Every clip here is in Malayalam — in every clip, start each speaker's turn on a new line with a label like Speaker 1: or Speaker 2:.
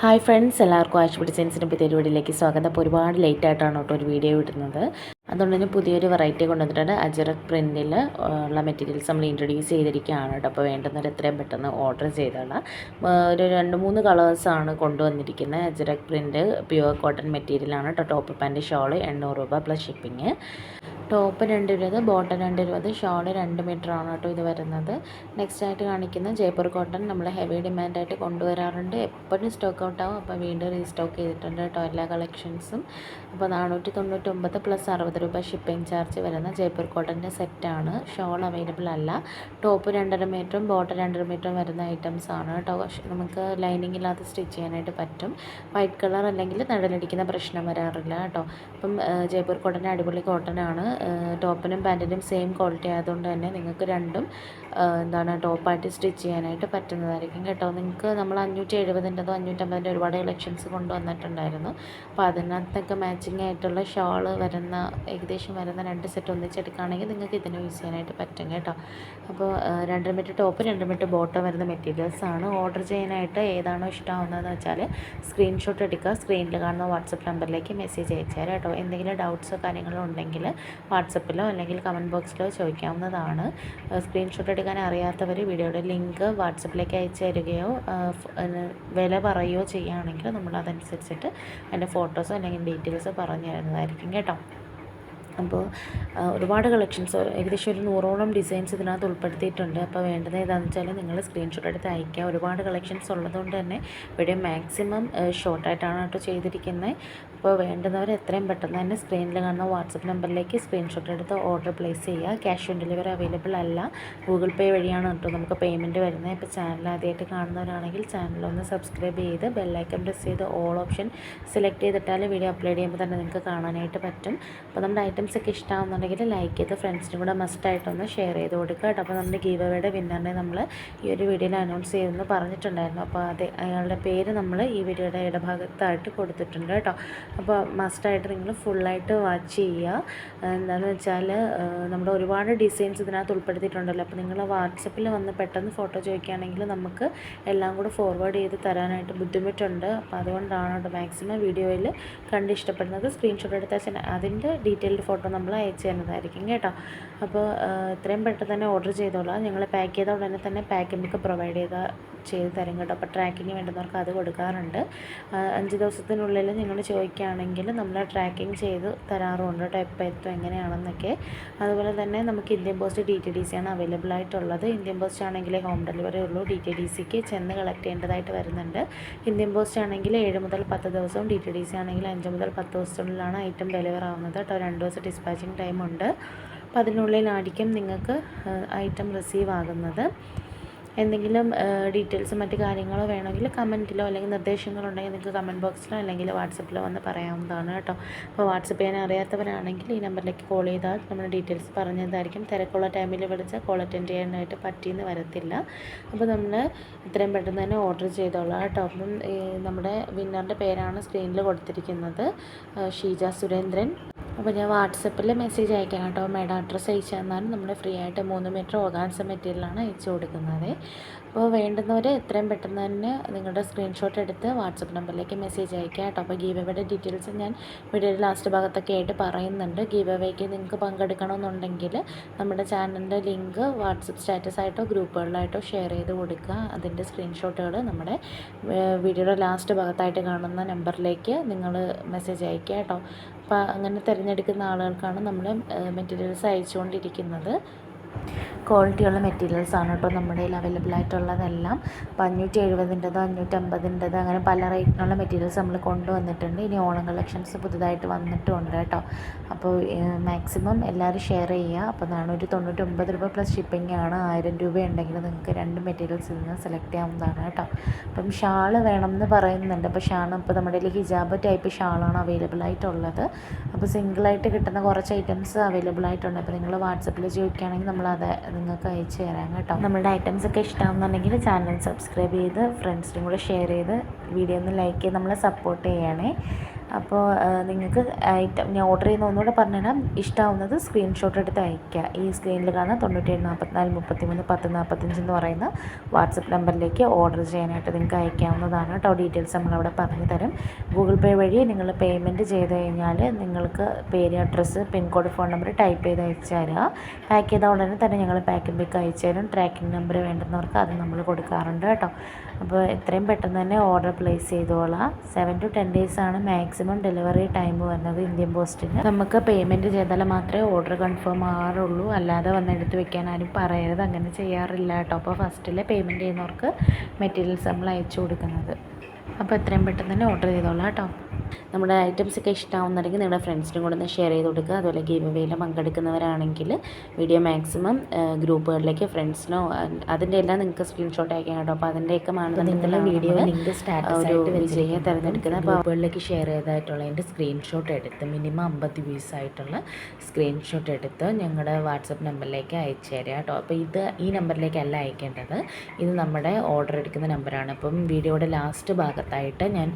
Speaker 1: ഹായ് ഫ്രണ്ട്സ് എല്ലാവർക്കും ആശുപത്രി സെൻസിന്റെ പുതിയ വീഡിയോയിലേക്ക് സ്വാഗതം. അപ്പോൾ ഒരുപാട് ലേറ്റ് ആയിട്ടാണ് കേട്ടോ ഒരു വീഡിയോ ഇടുന്നത്. അതുകൊണ്ട് തന്നെ പുതിയൊരു വെറൈറ്റി കൊണ്ടുവന്നിട്ടുണ്ട്. അജറക് പ്രിന്റിൽ ഉള്ള മെറ്റീരിയൽസ് നമ്മൾ ഇൻട്രൊഡ്യൂസ് ചെയ്തിരിക്കുകയാണ് കേട്ടോ. അപ്പോൾ വേണ്ടുന്നവർ എത്രയും പെട്ടെന്ന് ഓർഡർ ചെയ്തോളാം. ഒരു രണ്ട് മൂന്ന് കളേഴ്സാണ് കൊണ്ടുവന്നിരിക്കുന്നത്. അജറക് പ്രിന്റ് പ്യുവർ കോട്ടൺ മെറ്റീരിയലാണ് കേട്ടോ. ടോപ്പ് പാന്റ് ഷോൾ എണ്ണൂറ് രൂപ പ്ലസ് ഷിപ്പിങ് ടോപ്പ് രണ്ട് ഇരുപത് ബോട്ടം രണ്ട് ഇരുപത് ഷോൾ രണ്ട് ആണ് കേട്ടോ ഇത് വരുന്നത്. നെക്സ്റ്റ് ആയിട്ട് കാണിക്കുന്ന ജയ്പൂർ കോട്ടൺ നമ്മൾ ഹെവി ഡിമാൻഡായിട്ട് കൊണ്ടുവരാറുണ്ട്. എപ്പോഴും സ്റ്റോക്ക് ഔട്ട് ആവും. അപ്പോൾ വീണ്ടും റീസ്റ്റോക്ക് ചെയ്തിട്ടുണ്ട് കേട്ടോ. എല്ലാ കളക്ഷൻസും അപ്പോൾ നാനൂറ്റി തൊണ്ണൂറ്റി ഒമ്പത് പ്ലസ് അറുപത് രൂപ ഷിപ്പിംഗ് ചാർജ് വരുന്ന ജയ്പൂർ കോട്ടന്റെ സെറ്റാണ് ഷോൾ അവൈലബിൾ അല്ല. ടോപ്പ് രണ്ടര മീറ്ററും ബോട്ടം രണ്ടര മീറ്ററും വരുന്ന ഐറ്റംസ് ആണ് കേട്ടോ. നമുക്ക് ലൈനിങ് ഇല്ലാതെ സ്റ്റിച്ച് ചെയ്യാനായിട്ട് പറ്റും. വൈറ്റ് കളർ അല്ലെങ്കിൽ നിഴലടിക്കുന്ന പ്രശ്നം വരാറില്ല കേട്ടോ. അപ്പം ജയ്പൂർ കോട്ടന്റെ അടിപൊളി കോട്ടൺ ആണ്. ടോപ്പിനും പാന്റിനും സെയിം ക്വാളിറ്റി ആയതുകൊണ്ട് തന്നെ നിങ്ങൾക്ക് രണ്ടും എന്താണ് ടോപ്പായിട്ട് സ്റ്റിച്ച് ചെയ്യാനായിട്ട് പറ്റുന്നതായിരിക്കും കേട്ടോ. നിങ്ങൾക്ക് നമ്മൾ അഞ്ഞൂറ്റി എഴുപതിന്റെതോ അഞ്ഞൂറ്റമ്പതിന്റെ ഒരുപാട് കളക്ഷൻസ് കൊണ്ടുവന്നിട്ടുണ്ടായിരുന്നു. അപ്പോൾ അതിനകത്തൊക്കെ മാച്ചിങ് ആയിട്ടുള്ള ഷോൾ വരുന്ന ഏകദേശം വരുന്ന രണ്ട് സെറ്റ് ഒന്നിച്ചെടുക്കുകയാണെങ്കിൽ നിങ്ങൾക്ക് ഇതിന് യൂസ് ചെയ്യാനായിട്ട് പറ്റും കേട്ടോ. അപ്പോൾ രണ്ട് മീറ്റർ ടോപ്പ് രണ്ട് മീറ്റർ ബോട്ടം വരുന്ന മെറ്റീരിയൽസാണ് ഓർഡർ ചെയ്യാനായിട്ട് ഏതാണോ ഇഷ്ടമാവുന്നതെന്ന് വെച്ചാൽ സ്ക്രീൻഷോട്ട് എടുക്കുക. സ്ക്രീനിൽ കാണുന്ന വാട്സപ്പ് നമ്പറിലേക്ക് മെസ്സേജ് അയച്ചാൽ കേട്ടോ. എന്തെങ്കിലും ഡൗട്ട്സോ കാര്യങ്ങളോ ഉണ്ടെങ്കിൽ വാട്സപ്പിലോ അല്ലെങ്കിൽ കമന്റ് ബോക്സിലോ ചോദിക്കാവുന്നതാണ്. സ്ക്രീൻഷോട്ട് എടുക്കാൻ അറിയാത്തവർ വീഡിയോയുടെ ലിങ്ക് വാട്സപ്പിലേക്ക് അയച്ചു തരികയോ വില പറയുകയോ ചെയ്യുകയാണെങ്കിൽ നമ്മൾ അതനുസരിച്ചിട്ട് അതിന്റെ ഫോട്ടോസോ അല്ലെങ്കിൽ ഡീറ്റെയിൽസോ പറഞ്ഞു തരുന്നതായിരിക്കും കേട്ടോ. അപ്പോൾ ഒരുപാട് കളക്ഷൻസ് ഏകദേശം ഒരു നൂറോളം ഡിസൈൻസ് ഇതിനകത്ത് ഉൾപ്പെടുത്തിയിട്ടുണ്ട്. അപ്പോൾ വേണ്ടത് ഏതാണെന്ന് വെച്ചാൽ നിങ്ങൾ സ്ക്രീൻഷോട്ട് എടുത്ത് അയക്കുക ഒരുപാട് കളക്ഷൻസ് ഉള്ളതുകൊണ്ട് തന്നെ ഇവിടെ മാക്സിമം ഷോർട്ടായിട്ടാണ് കേട്ടോ ചെയ്തിരിക്കുന്നത് അപ്പോൾ വേണ്ടുന്നവർ എത്രയും പെട്ടെന്ന് തന്നെ സ്ക്രീനിൽ കാണുന്ന വാട്സപ്പ് നമ്പറിലേക്ക് സ്ക്രീൻഷോട്ട് എടുത്ത് ഓർഡർ പ്ലേസ് ചെയ്യുക. ക്യാഷ് ഓൺ ഡെലിവറി അവൈലബിൾ അല്ല. ഗൂഗിൾ പേ വഴിയാണ് കേട്ടോ നമുക്ക് പേയ്മെന്റ് വരുന്നത് ഇപ്പോൾ ചാനൽ ആദ്യമായിട്ട് കാണുന്നവരാണെങ്കിൽ ചാനലൊന്ന് സബ്സ്ക്രൈബ് ചെയ്ത് ബെല്ലൈക്കൺ പ്രസ് ചെയ്ത് ഓൾ ഓപ്ഷൻ സെലക്ട് ചെയ്തിട്ടാൽ വീഡിയോ അപ്ലോഡ് ചെയ്യുമ്പോൾ തന്നെ നിങ്ങൾക്ക് കാണാനായിട്ട് പറ്റും. അപ്പോൾ നമ്മുടെ ഐറ്റംസ് ഒക്കെ ഇഷ്ടമാണെന്നുണ്ടെങ്കിൽ ലൈക്ക് ചെയ്ത് ഫ്രണ്ട്സിനും കൂടെ മസ്റ്റായിട്ടൊന്ന് ഷെയർ ചെയ്ത് കൊടുക്കുക കേട്ടോ. അപ്പോൾ നമ്മുടെ ഗീവ് അവയുടെ വിന്നറിനെ നമ്മൾ ഈ ഒരു വീഡിയോയിൽ അനൗൺസ് ചെയ്തെന്ന് പറഞ്ഞിട്ടുണ്ടായിരുന്നു. അപ്പോൾ അത് അയാളുടെ പേര് നമ്മൾ ഈ വീഡിയോയുടെ ഇടഭാഗത്തായിട്ട് കൊടുത്തിട്ടുണ്ട് കേട്ടോ. അപ്പോൾ മസ്റ്റായിട്ട് നിങ്ങൾ ഫുള്ളായിട്ട് വാച്ച് ചെയ്യുക. എന്താണെന്ന് വെച്ചാൽ നമ്മുടെ ഒരുപാട് ഡിസൈൻസ് ഇതിനകത്ത് ഉൾപ്പെടുത്തിയിട്ടുണ്ടല്ലോ. അപ്പോൾ നിങ്ങൾ വാട്സപ്പിൽ വന്ന് പെട്ടെന്ന് ഫോട്ടോ ചോദിക്കുകയാണെങ്കിൽ നമുക്ക് എല്ലാം കൂടെ ഫോർവേഡ് ചെയ്ത് തരാനായിട്ട് ബുദ്ധിമുട്ടുണ്ട്. അപ്പോൾ അതുകൊണ്ടാണ് കേട്ടോ മാക്സിമം വീഡിയോയിൽ കണ്ട് ഇഷ്ടപ്പെടുന്നത്. സ്ക്രീൻഷോട്ട് എടുത്താൽ അതിന്റെ ഡീറ്റെയിൽഡ് ഫോട്ടോ നമ്മൾ അയച്ചു തരുന്നതായിരിക്കും കേട്ടോ. അപ്പോൾ എത്രയും പെട്ടെന്ന് തന്നെ ഓർഡർ ചെയ്തോളാം. ഞങ്ങൾ പാക്ക് ചെയ്ത ഉടനെ തന്നെ പാക്കിംഗ് ഒക്കെ പ്രൊവൈഡ് ചെയ്ത ചെയ്ത് തരും കേട്ടോ. അപ്പോൾ ട്രാക്കിങ് വേണ്ടുന്നവർക്ക് അത് കൊടുക്കാറുണ്ട്. അഞ്ച് ദിവസത്തിനുള്ളിൽ നിങ്ങൾ ചോദിക്കുകയാണെങ്കിൽ നമ്മൾ ട്രാക്കിംഗ് ചെയ്ത് തരാറുണ്ട് കേട്ടോ എപ്പോൾ എത്തും എങ്ങനെയാണെന്നൊക്കെ. അതുപോലെ തന്നെ നമുക്ക് Indian post D T D C ആണ് അവൈലബിൾ ആയിട്ടുള്ളത്. ഇന്ത്യൻ പോസ്റ്റ് ആണെങ്കിൽ ഹോം ഡെലിവറി ഉള്ളൂ. ഡി ടി ഡി സിക്ക് ചെന്ന് കളക്ട് ചെയ്യേണ്ടതായിട്ട് വരുന്നുണ്ട്. ഇന്ത്യൻ പോസ്റ്റ് ആണെങ്കിൽ ഏഴ് മുതൽ പത്ത് ദിവസവും ഡി ടി ഡി സി ആണെങ്കിൽ അഞ്ച് മുതൽ പത്ത് ദിവസത്തിനുള്ളിലാണ് ഐറ്റം ഡെലിവർ ആവുന്നത് കേട്ടോ. രണ്ട് ദിവസം ഡിസ്പാച്ചിങ് ടൈം ഉണ്ട് അപ്പോൾ അതിനുള്ളിലായിരിക്കും നിങ്ങൾക്ക് ഐറ്റം റിസീവ് ആകുന്നത്. എന്തെങ്കിലും ഡീറ്റെയിൽസ് മറ്റു കാര്യങ്ങളോ വേണമെങ്കിൽ കമന്റിലോ അല്ലെങ്കിൽ നിർദ്ദേശങ്ങളുണ്ടെങ്കിൽ നിങ്ങൾക്ക് കമന്റ് ബോക്സിലോ അല്ലെങ്കിൽ വാട്സപ്പിലോ വന്ന് പറയാവുന്നതാണ് കേട്ടോ. അപ്പോൾ വാട്സപ്പ് ചെയ്യാൻ അറിയാത്തവരാണെങ്കിൽ ഈ നമ്പറിലേക്ക് കോൾ ചെയ്താൽ നമ്മൾ ഡീറ്റെയിൽസ് പറഞ്ഞതായിരിക്കും. തിരക്കുള്ള ടൈമിൽ വിളിച്ചാൽ കോൾ അറ്റൻഡ് ചെയ്യാനായിട്ട് പറ്റിയെന്ന് വരത്തില്ല. അപ്പോൾ നമ്മൾ ഇത്രയും പെട്ടെന്ന് തന്നെ ഓർഡർ ചെയ്തോളാം കേട്ടോ. അപ്പം നമ്മുടെ വിന്നറിന്റെ പേരാണ് സ്ക്രീനിൽ കൊടുത്തിരിക്കുന്നത്. ഷീജ സുരേന്ദ്രൻ. അപ്പോൾ ഞാൻ വാട്സപ്പിൽ മെസ്സേജ് അയക്കാം കേട്ടോ. മേഡം അഡ്രസ്സ് അയച്ചു തന്നാലും നമ്മൾ ഫ്രീ ആയിട്ട് മൂന്ന് മീറ്റർ ഓഗാൻസ മെറ്റീരിയലാണ് അയച്ചു കൊടുക്കുന്നത്. അപ്പോൾ വേണ്ടുന്നവർ എത്രയും പെട്ടെന്ന് തന്നെ നിങ്ങളുടെ സ്ക്രീൻഷോട്ട് എടുത്ത് വാട്സപ്പ് നമ്പറിലേക്ക് മെസ്സേജ് അയക്കുക കേട്ടോ. അപ്പോൾ ഗീവ് അവയുടെ ഡീറ്റെയിൽസ് ഞാൻ വീഡിയോയുടെ ലാസ്റ്റ് ഭാഗത്തൊക്കെ ആയിട്ട് പറയുന്നുണ്ട്. ഗീവ് അവയ്ക്ക് നിങ്ങൾക്ക് പങ്കെടുക്കണമെന്നുണ്ടെങ്കിൽ നമ്മുടെ ചാനലിന്റെ ലിങ്ക് വാട്സപ്പ് സ്റ്റാറ്റസ് ആയിട്ടോ ഗ്രൂപ്പുകളിലായിട്ടോ ഷെയർ ചെയ്ത് കൊടുക്കുക. അതിന്റെ സ്ക്രീൻഷോട്ടുകൾ നമ്മുടെ വീഡിയോയുടെ ലാസ്റ്റ് ഭാഗത്തായിട്ട് കാണുന്ന നമ്പറിലേക്ക് നിങ്ങൾ മെസ്സേജ് അയക്കുക കേട്ടോ. അപ്പോൾ അങ്ങനെ തിരഞ്ഞെടുക്കുന്ന ആളുകൾക്കാണ് നമ്മൾ മെറ്റീരിയൽസ് അയച്ചുകൊണ്ടിരിക്കുന്നത്. ക്വാളിറ്റിയുള്ള മെറ്റീരിയൽസ് ആണ് കേട്ടോ നമ്മുടെ കയ്യിൽ അവൈലബിൾ ആയിട്ടുള്ളതെല്ലാം. അപ്പോൾ അഞ്ഞൂറ്റി എഴുപതിന്റെതോ അഞ്ഞൂറ്റമ്പതിന്റെതോ അങ്ങനെ പല റേറ്റിനുള്ള മെറ്റീരിയൽസ് നമ്മൾ കൊണ്ടുവന്നിട്ടുണ്ട്. ഇനി ഓണം കളക്ഷൻസ് പുതുതായിട്ട് വന്നിട്ടുണ്ട് കേട്ടോ അപ്പോൾ മാക്സിമം എല്ലാവരും ഷെയർ ചെയ്യുക അപ്പോൾ നാനൂറ്റി തൊണ്ണൂറ്റൊമ്പത് രൂപ പ്ലസ് ഷിപ്പിംഗ് ആണ്. ആയിരം രൂപ ഉണ്ടെങ്കിൽ നിങ്ങൾക്ക് രണ്ട് മെറ്റീരിയൽസ് നിന്ന് സെലക്ട് ചെയ്യാവുന്നതാണ് കേട്ടോ അപ്പം ഷാൾ എന്ന് പറയുന്നുണ്ട്. അപ്പോൾ ഷാൾ ഇപ്പോൾ നമ്മുടെ കയ്യിൽ ഹിജാബ് ടൈപ്പ് ഷാളാണ് അവൈലബിൾ ആയിട്ടുള്ളത്. അപ്പോൾ സിംഗിളായിട്ട് കിട്ടുന്ന കുറച്ച് ഐറ്റംസ് അവൈലബിൾ ആയിട്ടുണ്ട്. അപ്പോൾ നിങ്ങൾ വാട്സപ്പിൽ ചോദിക്കുകയാണെങ്കിൽ നമ്മൾ അത് നിങ്ങൾക്ക് അയച്ചു തരാം കേട്ടോ. നമ്മുടെ ഐറ്റംസ് ഒക്കെ ഇഷ്ടമാണെന്നുണ്ടെങ്കിൽ ചാനൽ സബ്സ്ക്രൈബ് ചെയ്ത് ഫ്രണ്ട്സിനും കൂടെ ഷെയർ ചെയ്ത് വീഡിയോ ഒന്ന് ലൈക്ക് ചെയ്ത് നമ്മളെ സപ്പോർട്ട് ചെയ്യണേ. അപ്പോൾ നിങ്ങൾക്ക് ഐറ്റം ഞാൻ ഓർഡർ ചെയ്യുന്ന ഒന്നുകൂടെ പറഞ്ഞുതരാം. ഇഷ്ടമാവുന്നത് സ്ക്രീൻഷോട്ട് എടുത്ത് അയയ്ക്കുക. ഈ സ്ക്രീനിൽ കാണുന്ന തൊണ്ണൂറ്റേഴ് നാൽപ്പത്തിനാല് മുപ്പത്തിമൂന്ന് പത്ത് നാൽപ്പത്തഞ്ച് എന്ന് പറയുന്ന വാട്സപ്പ് നമ്പറിലേക്ക് ഓർഡർ ചെയ്യാനായിട്ട് നിങ്ങൾക്ക് അയക്കാവുന്നതാണ് കേട്ടോ. ഡീറ്റെയിൽസ് നമ്മളവിടെ പറഞ്ഞു തരും. ഗൂഗിൾ പേ വഴി നിങ്ങൾ പേയ്മെന്റ് ചെയ്ത് കഴിഞ്ഞാൽ നിങ്ങൾക്ക് പേര് address pincode phone number type ചെയ്ത് അയച്ചു തരിക പാക്ക് ചെയ്ത ഉടനെ തന്നെ ഞങ്ങൾ പാക്കിംഗ് പിക്ക് അയച്ചു തരും. ട്രാക്കിംഗ് നമ്പർ വേണ്ടുന്നവർക്ക് അത് നമ്മൾ കൊടുക്കാറുണ്ട് കേട്ടോ. അപ്പോൾ എത്രയും പെട്ടെന്ന് തന്നെ ഓർഡർ പ്ലേസ് ചെയ്തോളാം. സെവൻ ടു ടെൻ ഡേയ്സാണ് ആണ് മാക്സിമം ഡെലിവറി ടൈം വരുന്നത് ഇന്ത്യൻ പോസ്റ്റിന്. നമുക്ക് പേയ്മെന്റ് ചെയ്താൽ മാത്രമേ ഓർഡർ കൺഫേം ആകാറുള്ളൂ അല്ലാതെ വന്ന് എടുത്ത് വെക്കാൻ ആരും പറയരുത്. അങ്ങനെ ചെയ്യാറില്ല കേട്ടോ. അപ്പോൾ ഫസ്റ്റിലെ പേയ്മെന്റ് ചെയ്യുന്നവർക്ക് മെറ്റീരിയൽസ് നമ്മൾ അയച്ചു കൊടുക്കുന്നത്. അപ്പോൾ എത്രയും പെട്ടെന്ന് തന്നെ ഓർഡർ ചെയ്തോളാം കേട്ടോ. നമ്മുടെ ഐറ്റംസ് ഒക്കെ ഇഷ്ടമാവുന്നുണ്ടെങ്കിൽ നിങ്ങളുടെ ഫ്രണ്ട്സിനും കൂടെ ഒന്ന് ഷെയർ ചെയ്ത് കൊടുക്കുക. അതുപോലെ ഗെയിം വേയിൽ പങ്കെടുക്കുന്നവരാണെങ്കിൽ വീഡിയോ മാക്സിമം ഗ്രൂപ്പുകളിലേക്ക് ഫ്രണ്ട്സിനോ അതിന്റെ എല്ലാം നിങ്ങൾക്ക് സ്ക്രീൻഷോട്ട് അയക്കാം കേട്ടോ. അപ്പോൾ അതിന്റെയൊക്കെ മാനദണ്ഡത്തിലുള്ള വീഡിയോ ഒരു വിജയെ തിരഞ്ഞെടുക്കുന്ന ഗ്രൂപ്പുകളിലേക്ക് ഷെയർ ചെയ്തതായിട്ടുള്ള എന്റെ സ്ക്രീൻഷോട്ട് എടുത്ത് മിനിമം അമ്പത് വ്യൂസ് ആയിട്ടുള്ള സ്ക്രീൻഷോട്ട് എടുത്ത് ഞങ്ങളുടെ വാട്സപ്പ് നമ്പറിലേക്ക് അയച്ചു തരിക കേട്ടോ. അപ്പോൾ ഇത് ഈ നമ്പറിലേക്കല്ല അയക്കേണ്ടത്. ഇത് നമ്മുടെ ഓർഡർ എടുക്കുന്ന നമ്പറാണ്. അപ്പം വീഡിയോയുടെ ലാസ്റ്റ് ഭാഗത്തായിട്ട് ഞാൻ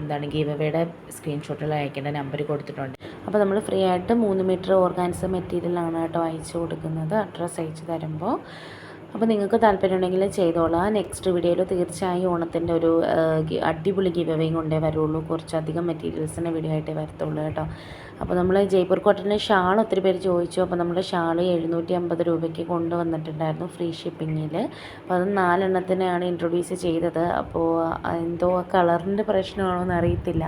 Speaker 1: എന്താണ് ഗീവ് അവയുടെ സ്ക്രീൻഷോട്ടുകൾ അയക്കേണ്ട നമ്പർ കൊടുത്തിട്ടുണ്ട്. അപ്പോൾ നമ്മൾ ഫ്രീ ആയിട്ട് മൂന്ന് മീറ്റർ ഓർഗാൻസ് മെറ്റീരിയലാണ് കേട്ടോ അയച്ചു കൊടുക്കുന്നത്. അഡ്രസ്സ് അയച്ചു തരുമ്പോൾ അപ്പോൾ നിങ്ങൾക്ക് താല്പര്യമുണ്ടെങ്കിൽ ചെയ്തോളാം. നെക്സ്റ്റ് വീഡിയോയിൽ തീർച്ചയായും ഓണത്തിന്റെ ഒരു അടിപൊളി ഗിവവേ കൊണ്ടേ വരുള്ളൂ. കുറച്ചധികം മെറ്റീരിയൽസിന്റെ വീഡിയോ ആയിട്ടേ വരത്തുള്ളൂ കേട്ടോ. അപ്പോൾ നമ്മൾ ജയ്പൂർ കോട്ടന്റെ ഷാൾ ഒത്തിരി പേര് ചോദിച്ചു. അപ്പോൾ നമ്മൾ ഷാൾ എഴുന്നൂറ്റി അമ്പത് രൂപയ്ക്ക് കൊണ്ടുവന്നിട്ടുണ്ടായിരുന്നു ഫ്രീ ഷിപ്പിങ്ങിൽ അപ്പോൾ അത് നാലെണ്ണത്തിനാണ് ഇൻട്രൊഡ്യൂസ് ചെയ്തത്. അപ്പോൾ എന്തോ കളറിന്റെ പ്രശ്നമാണോ എന്ന് അറിയത്തില്ല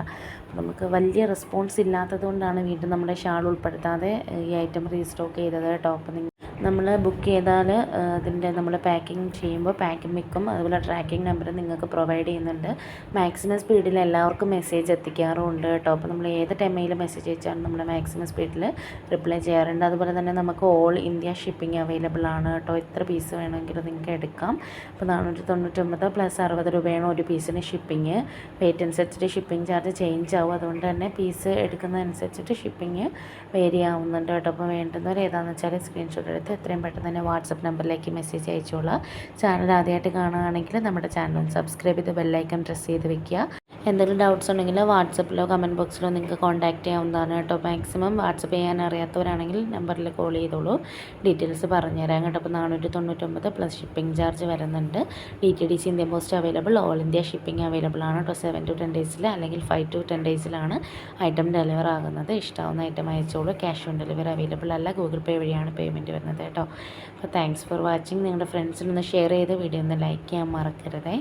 Speaker 1: നമുക്ക് വലിയ റെസ്പോൺസ് ഇല്ലാത്തത് കൊണ്ടാണ് വീണ്ടും നമ്മുടെ ഷാൾ ഉൾപ്പെടുത്താതെ ഈ ഐറ്റം റീസ്റ്റോക്ക് ചെയ്തത് കേട്ടോ. അപ്പോൾ നിങ്ങൾ നമ്മൾ ബുക്ക് ചെയ്താൽ അതിന്റെ നമ്മൾ പാക്കിംഗ് ചെയ്യുമ്പോൾ പാക്കിംഗ് മിക്കും അതുപോലെ ട്രാക്കിംഗ് നമ്പർ നിങ്ങൾക്ക് പ്രൊവൈഡ് ചെയ്യുന്നുണ്ട്. മാക്സിമം സ്പീഡിൽ എല്ലാവർക്കും മെസ്സേജ് എത്തിക്കാറുമുണ്ട് കേട്ടോ. അപ്പോൾ നമ്മൾ ഏത് ടൈമിൽ മെസ്സേജ് അയച്ചാണ് നമ്മൾ മാക്സിമം സ്പീഡിൽ റിപ്ലൈ ചെയ്യാറുണ്ട്. അതുപോലെ തന്നെ നമുക്ക് ഓൾ ഇന്ത്യ ഷിപ്പിംഗ് അവൈലബിൾ ആണ് കേട്ടോ. എത്ര പീസ് വേണമെങ്കിലും നിങ്ങൾക്ക് എടുക്കാം. അപ്പോൾ നാനൂറ്റി തൊണ്ണൂറ്റൊമ്പത് പ്ലസ് അറുപത് രൂപയാണ് ഒരു പീസിന് ഷിപ്പിംഗ് വെയിറ്റ് അനുസരിച്ചിട്ട് ഷിപ്പിംഗ് ചാർജ് ചേഞ്ച് ആവും. അതുകൊണ്ട് തന്നെ പീസ് എടുക്കുന്നതനുസരിച്ചിട്ട് ഷിപ്പിംഗ് വേരി ആവുന്നുണ്ട് കേട്ടോ. അപ്പോൾ വേണ്ടുന്നവർ ഏതാണെന്ന് വെച്ചാൽ സ്ക്രീൻഷോട്ട് എടുത്ത് എത്രയും പെട്ടെന്ന് തന്നെ വാട്സപ്പ് നമ്പറിലേക്ക് മെസ്സേജ് അയച്ചോളാം. ചാനൽ ആദ്യമായിട്ട് കാണുകയാണെങ്കിൽ നമ്മുടെ ചാനൽ സബ്സ്ക്രൈബ് ചെയ്ത് ബെല്ലൈക്കൺ പ്രസ് ചെയ്ത് വെക്കുക. എന്തെങ്കിലും ഡൗട്ട്സ് ഉണ്ടെങ്കിൽ വാട്സപ്പിലോ കമന്റ് ബോക്സിലോ നിങ്ങൾക്ക് കോൺടാക്റ്റ് ചെയ്യാവുന്നതാണ് കേട്ടോ. മാക്സിമം വാട്സപ്പ് ചെയ്യാൻ അറിയാത്തവരാണെങ്കിൽ നമ്പറിൽ കോൾ ചെയ്തോളൂ. ഡീറ്റെയിൽസ് പറഞ്ഞുതരാം കേട്ടോ. അപ്പോൾ നാനൂറ്റി തൊണ്ണൂറ്റൊമ്പത് പ്ലസ് ഷിപ്പിംഗ് ചാർജ് വരുന്നുണ്ട്. D T D C Indian post available all India shipping available ആണ് കേട്ടോ. സെവൻ ടു ടെൻ ഡേയ്സിൽ അല്ലെങ്കിൽ ഫൈവ് ടു ടെൻ ഡേയ്സിലാണ് ഐറ്റം ഡെലിവർ ആകുന്നത്. ഇഷ്ടമാവുന്ന ഐറ്റം അയച്ചോളൂ. ക്യാഷ് ഓൺ ഡെലിവറി അവൈലബിൾ അല്ല. ഗൂഗിൾ പേ വഴിയാണ് പേയ്മെന്റ് വരുന്നത് കേട്ടോ. അപ്പോൾ താങ്ക്സ് ഫോർ വാച്ചിങ് നിങ്ങളുടെ ഫ്രണ്ട്സിനൊന്ന് ഷെയർ ചെയ്ത് വീഡിയോ ഒന്ന് ലൈക്ക് ചെയ്യാൻ മറക്കരുതേ.